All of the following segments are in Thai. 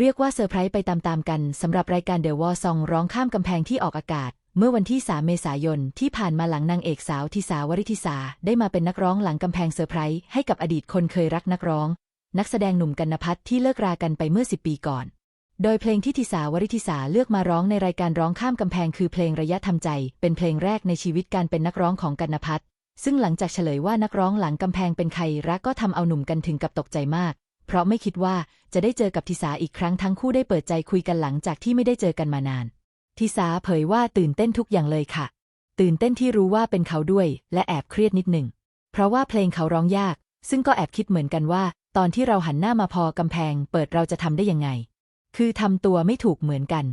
เรียกว่าเซอร์ไพรส์ไปตามๆกันสำหรับรายการเดอะวอ r ซองร้องข้ามกำแพงที่ออกอากาศ เมื่อวันที่ 3 เมษายนที่ผ่านมาหลังนางเอกสาวทิสาวริทิสาได้มาเป็นนักร้องหลังกำแพงเซอร์ไพรส์ให้กับอดีตคนเคยรักนักร้อง นักแสดงหนุ่มกันนพัฒน์ที่เลิกรากันไปเมื่อ 10 ปีก่อน โดยเพลงที่ทิสาวริทิสาเลือกมาร้องในรายการร้องข้ามกำแพงคือเพลงระยะทำใจ เป็นเพลงแรกในชีวิตการเป็นนักร้องของกันนพัฒน์ซึ่งหลังจากเฉลยว่านักร้องหลังกำแพงเป็นใครรักก็ทำเอาหนุ่มกันถึงกับตกใจมาก เพราะไม่คิดว่าจะได้เจอกับทิสาอีกครั้งทั้งคู่ได้เปิดใจคุยกันหลังจากที่ไม่ได้เจอกันมานาน ทิสาเผยว่าตื่นเต้นทุกอย่างเลยค่ะ ตื่นเต้นที่รู้ว่าเป็นเขาด้วย และแอบเครียดนิดหนึ่ง เพราะว่าเพลงเขาร้องยาก ซึ่งก็แอบคิดเหมือนกันว่า ตอนที่เราหันหน้ามาพอกำแพง เปิดเราจะทำได้ยังไง คือทำตัวไม่ถูกเหมือนกัน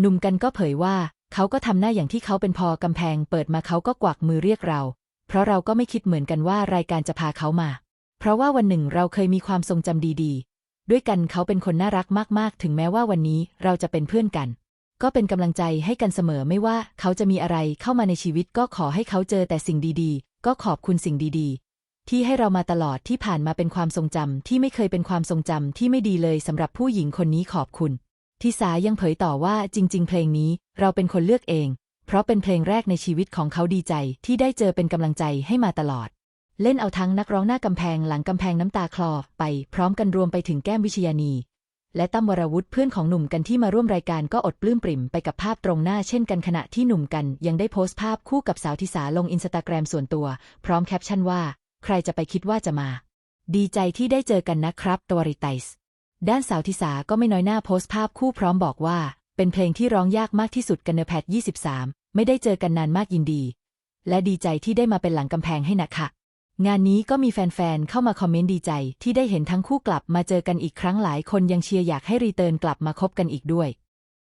หนุ่มกันก็เผยว่าเขาก็ทำหน้าอย่างที่เขาเป็นพอกำแพง เปิดมาเขาก็กวักมือเรียกเรา เพราะเราก็ไม่คิดเหมือนกันว่ารายการจะพาเขามา เพราะว่าวันหนึ่งเราเคยมีความทรงจำดีๆ ด้วยกันเขาเป็นคนน่ารักมากๆ ถึงแม้ว่าวันนี้เราจะเป็นเพื่อนกัน ก็เป็นกำลังใจให้กันเสมอไม่ว่าเขาจะมีอะไรเข้ามาในชีวิตก็ขอให้เขาเจอแต่สิ่งดีๆ ก็ขอบคุณสิ่งดีๆ ที่ให้เรามาตลอดที่ผ่านมาเป็นความทรงจำที่ไม่เคยเป็นความทรงจำที่ไม่ดีเลยสำหรับผู้หญิงคนนี้ขอบคุณทิสายังเผยต่อว่าจริง ๆ เพลงนี้เราเป็นคนเลือกเอง เพราะเป็นเพลงแรกในชีวิตของเขาดีใจที่ได้เจอเป็นกำลังใจให้มาตลอด เล่นเอาทั้งนักร้องหน้ากำแพงหลังกำแพงน้ำตาคลอไปพร้อมกันรวมไปถึงแก้มวิชยานี และตั้มวรวุฒิเพื่อนของหนุ่มกันที่มาร่วมรายการก็อดปลื้มปริ่มไปกับภาพตรงหน้าเช่นกันขณะที่หนุ่มกันยังได้โพสต์ภาพคู่กับสาวทิสาลงอินสตาแกรมส่วนตัว พร้อมแคปชั่นว่า ใครจะไปคิดว่าจะมา ดีใจที่ได้เจอกันนะครับตัวริไตส์ด้านสาวทิสาก็ไม่น้อยหน้าโพสต์ภาพคู่พร้อมบอกว่า เป็นเพลงที่ร้องยากมากที่สุดกันเนอแพท23 ไม่ได้เจอกันนานมากยินดี และดีใจที่ได้มาเป็นหลังกำแพงให้นะคะ งานนี้ก็มีแฟนๆ เข้ามาคอมเมนต์ดีใจ ที่ได้เห็นทั้งคู่กลับมาเจอกันอีกครั้งหลายคนยังเชียร์อยากให้รีเทิร์นกลับมาคบกันอีกด้วย